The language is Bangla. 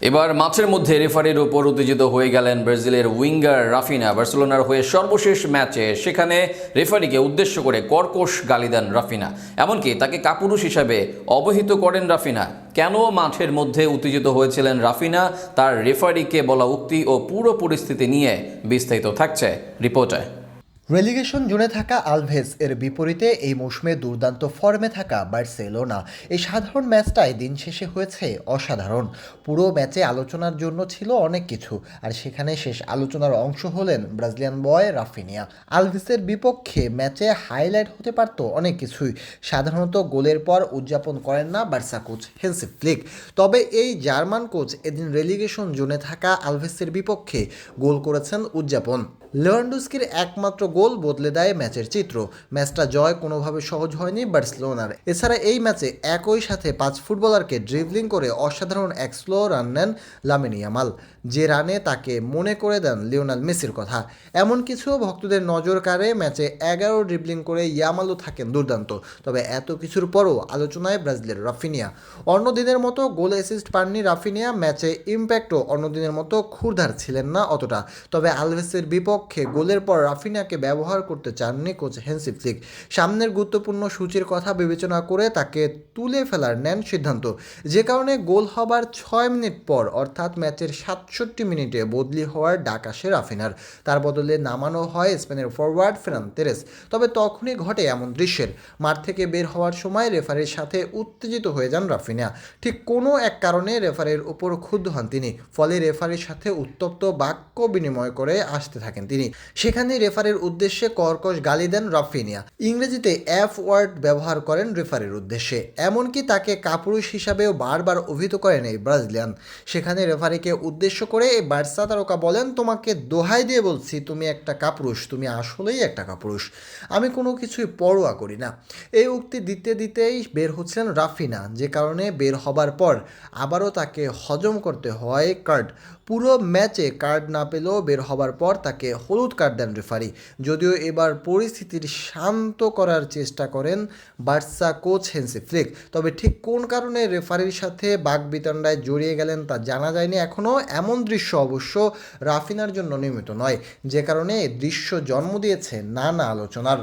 এবার মাঠের মধ্যে রেফারির উপর উত্তেজিত হয়ে গেলেন ব্রাজিলের উইঙ্গার রাফিনা। বার্সেলোনার হয়ে সর্বশেষ ম্যাচে সেখানে রেফারিকে উদ্দেশ্য করে কর্কশ গালি দেন রাফিনা। এমনকি তাকে কাপুরুষ হিসাবে অবহিত করেন রাফিনা। কেন মাঠের মধ্যে উত্তেজিত হয়েছিলেন রাফিনা? তার রেফারিকে বলা উক্তি ও পুরো পরিস্থিতি নিয়ে বিস্তারিত থাকছে রিপোর্টে। রেলিগেশন জোনে থাকা আলভেজ এর বিপরীতে এই মৌসুমে দুর্দান্ত ফর্মে থাকা বার্সেলোনা এই সাধারণ ম্যাচটায় দিন শেষে হয়েছে অসাধারণ। পুরো ম্যাচে আলোচনার জন্য ছিল অনেক কিছু। আর সেখানে শেষ আলোচনার অংশ হলেন ব্রাজিলিয়ান বয় রাফিনিয়া আলভেসের বিপক্ষে ম্যাচে হাইলাইট হতে পারত অনেক কিছুই। সাধারণত গোলের পর উদযাপন করেন না বার্সা কোচ হেলসি ফ্লিক তবে এই জার্মান কোচ এদিন রেলিগেশন জোনে থাকা আলভেসের বিপক্ষে গোল করেছেন উদযাপন। লেভানডুস্কির একমাত্র গোল বদলে দেয় ম্যাচের চিত্র। ম্যাচটা জয় কোনোভাবে সহজ হয়নি বার্সেলোনার। এছাড়া এই ম্যাচে একই সাথে পাঁচ ফুটবলারকে ড্রিবলিং করে অসাধারণ এক স্লো রান নেন লামিনী ইয়ামাল। যে রানে তাকে মনে করে দেন লিওনাল মেসির কথা। এমন কিছু ভক্তদের নজর কাড়ে ম্যাচে এগারো ড্রিবলিং করে ইয়ামালও থাকেন দুর্দান্ত। তবে এত কিছুর পরও আলোচনায় ব্রাজিলের রাফিনিয়া। অন্য দিনের মতো গোল অ্যাসিস্ট পাননি রাফিনিয়া। ম্যাচে ইম্প্যাক্টও অন্য দিনের মতো ক্ষুরধার ছিলেন না অতটা। তবে আলভেসের বিপক্ষে গোলের পর রাফিনাকে ব্যবহার করতে চাননি কোচ হেন্সি ফ্লিক। সামনের গুরুত্বপূর্ণ সূচির কথা বিবেচনা করে তাকে তুলে ফেলার নেন সিদ্ধান্ত। যে কারণে গোল হবার ছয় মিনিট পর, অর্থাৎ ম্যাচের সাতষট্টি মিনিটে বদলি হওয়ার ডাক আসে রাফিনার। তার বদলে নামানো হয় স্পেনের ফরওয়ার্ড ফেরান তেরেস। তবে তখনই ঘটে এমন দৃশ্যের। মাঠ থেকে বের হওয়ার সময় রেফারির সাথে উত্তেজিত হয়ে যান রাফিনা। ঠিক কোনো এক কারণে রেফারির উপর ক্ষুব্ধ হন তিনি। ফলে রেফারির সাথে উত্তপ্ত বাক্য বিনিময় করে আসতে থাকেন তিনি। সেখানে রেফারির উদ্দেশ্যে কর্কশ গালি দেন রাফিনিয়া। ইংরেজিতে এফ ওয়ার্ড ব্যবহার করেন রেফারির উদ্দেশ্যে। এমনকি তাকে কাপুরুষ হিসাবেও বারবার অভিহিত করেন এই ব্রাজিলিয়ান। সেখানে রেফারিকে উদ্দেশ্য করে এই বার্সা তারকা বলেন, তোমাকে দোহাই দিয়ে বলছি, তুমি একটা কাপুরুষ, তুমি আসলেই একটা কাপুরুষ। আমি কোনো কিছুই পরোয়া করি না। এই উক্তি দিতে দিতেই বের হচ্ছিলেন রাফিনা, যে কারণে বের হবার পর আবারও তাকে হজম করতে হয় কার্ড। পুরো ম্যাচে কার্ড না পেলেও বের হবার পর তাকে হলুদ কার্ড দেন রেফারি যদিও এবার পরিস্থিতির শান্ত করার চেষ্টা করেন বার্সা কোচ হেন্সি ফ্লিক। তবে ঠিক কোন কারণে রেফারির সাথে বাগবিতণ্ডায় জড়িয়ে গেলেন তা জানা যায়নি এখনও এমন দৃশ্য অবশ্য রাফিনার জন্য নিয়মিত নয়। যে কারণে দৃশ্য জন্ম দিয়েছে নানা আলোচনার।